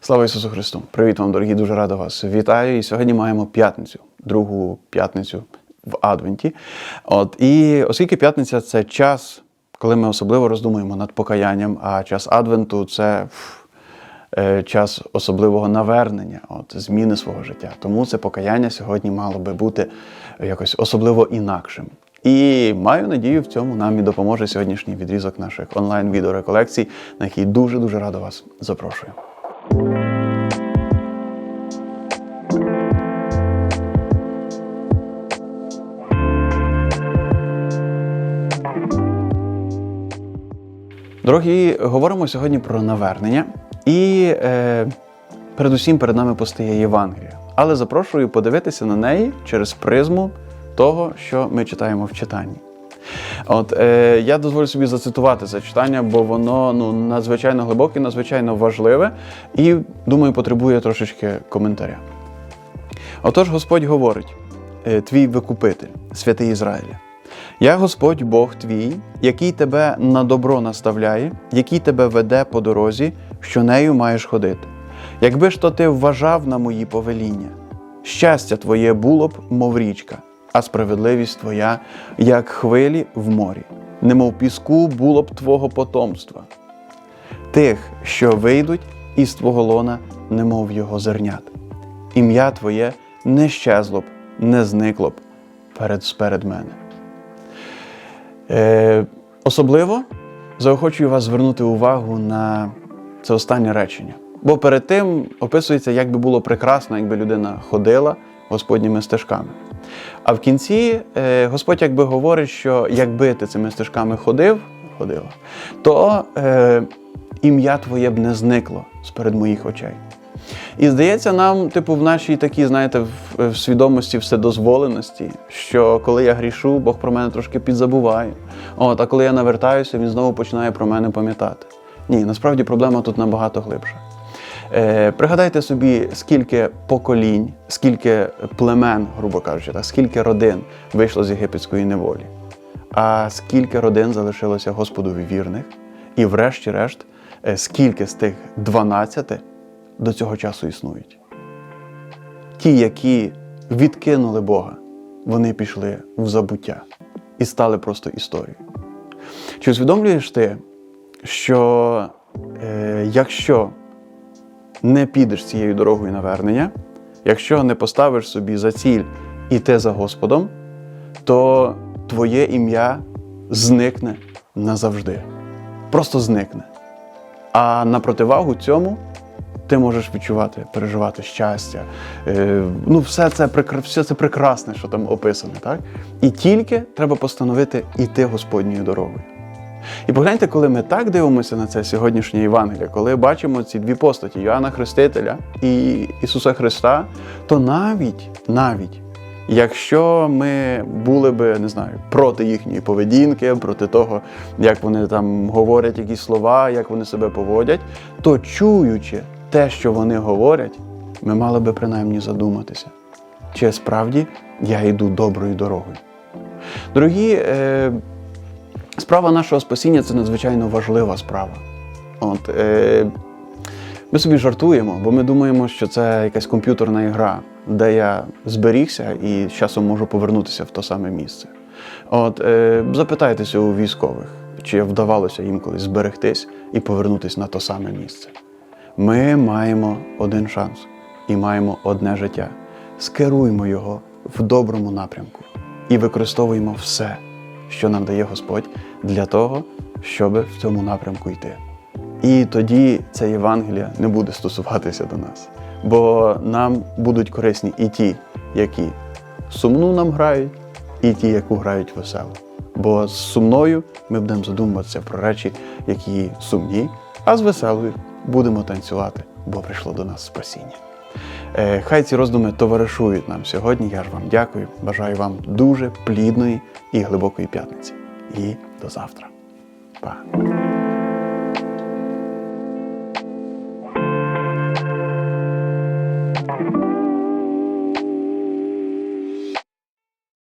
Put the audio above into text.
Слава Ісусу Христу! Привіт вам, дорогі, дуже радий вас. Вітаю. І сьогодні маємо п'ятницю, другу п'ятницю в Адвенті. От, і оскільки п'ятниця це час, коли ми особливо роздумуємо над покаянням, а час Адвенту це ф, е, час особливого навернення, от, зміни свого життя. Тому це покаяння сьогодні мало би бути якось особливо інакшим. І маю надію, в цьому нам і допоможе сьогоднішній відрізок наших онлайн-відеореколекцій, на який дуже-дуже радо вас запрошую. Дорогі, говоримо сьогодні про навернення, і е, передусім перед нами постає Євангелія. Але запрошую подивитися на неї через призму того, що ми читаємо в читанні. От е, я дозволю собі зацитувати це читання, бо воно ну надзвичайно глибоке, надзвичайно важливе і, думаю, потребує трошечки коментаря. Отож, Господь говорить: е, твій викупитель, святий Ізраїля. Я Господь Бог твій, який тебе на добро наставляє, який тебе веде по дорозі, що нею маєш ходити. Якби ж то ти вважав на мої повеління, щастя твоє було б, мов річка, а справедливість твоя, як хвилі в морі, немов піску було б твого потомства, тих, що вийдуть із твого лона, немов його зернят. Ім'я твоє не щезло б, не зникло б перед, сперед мене. Е, особливо заохочую вас звернути увагу на це останнє речення. Бо перед тим описується, як би було прекрасно, якби людина ходила Господніми стежками. А в кінці е, Господь якби говорить, що якби ти цими стежками ходив, ходила, то е, ім'я твоє б не зникло з перед моїх очей. І здається, нам, типу, в нашій такій, знаєте, в, в свідомості вседозволеності, що коли я грішу, Бог про мене трошки підзабуває. От, а коли я навертаюся, він знову починає про мене пам'ятати. Ні, насправді проблема тут набагато глибша. Е, пригадайте собі, скільки поколінь, скільки племен, грубо кажучи, так, скільки родин вийшло з єгипетської неволі, а скільки родин залишилося Господові вірних, і врешті-решт, е, скільки з тих 12 до цього часу існують. Ті, які відкинули Бога, вони пішли в забуття і стали просто історією. Чи усвідомлюєш ти, що е, якщо не підеш цією дорогою навернення, якщо не поставиш собі за ціль іти за Господом, то твоє ім'я зникне назавжди. Просто зникне. А на противагу цьому ти можеш відчувати, переживати щастя. Е, ну, все це, все це прекрасне, що там описане. Так? І тільки треба постановити іти Господньою дорогою. І погляньте, коли ми так дивимося на це сьогоднішнє Євангеліє, коли бачимо ці дві постаті Йоанна Хрестителя і Ісуса Христа, то навіть, навіть, якщо ми були би, не знаю, проти їхньої поведінки, проти того, як вони там говорять якісь слова, як вони себе поводять, то чуючи те, що вони говорять, ми мали би принаймні задуматися, чи справді я йду доброю дорогою. Дорогі, е, Справа нашого спасіння це надзвичайно важлива справа. От, е, ми собі жартуємо, бо ми думаємо, що це якась комп'ютерна ігра, де я зберігся і з часом можу повернутися в то саме місце. От, е, запитайтеся у військових, чи вдавалося їм колись зберегтись і повернутися на то саме місце. Ми маємо один шанс і маємо одне життя. Скеруймо його в доброму напрямку і використовуємо все, що нам дає Господь для того, щоб в цьому напрямку йти. І тоді ця Євангелія не буде стосуватися до нас. Бо нам будуть корисні і ті, які сумну нам грають, і ті, яку грають весело. Бо з сумною ми будемо задумуватися про речі, які сумні, а з веселою будемо танцювати, бо прийшло до нас спасіння. Е, Хай ці роздуми товаришують нам сьогодні. Я ж вам дякую. Бажаю вам дуже плідної і глибокої п'ятниці. І до завтра. Па.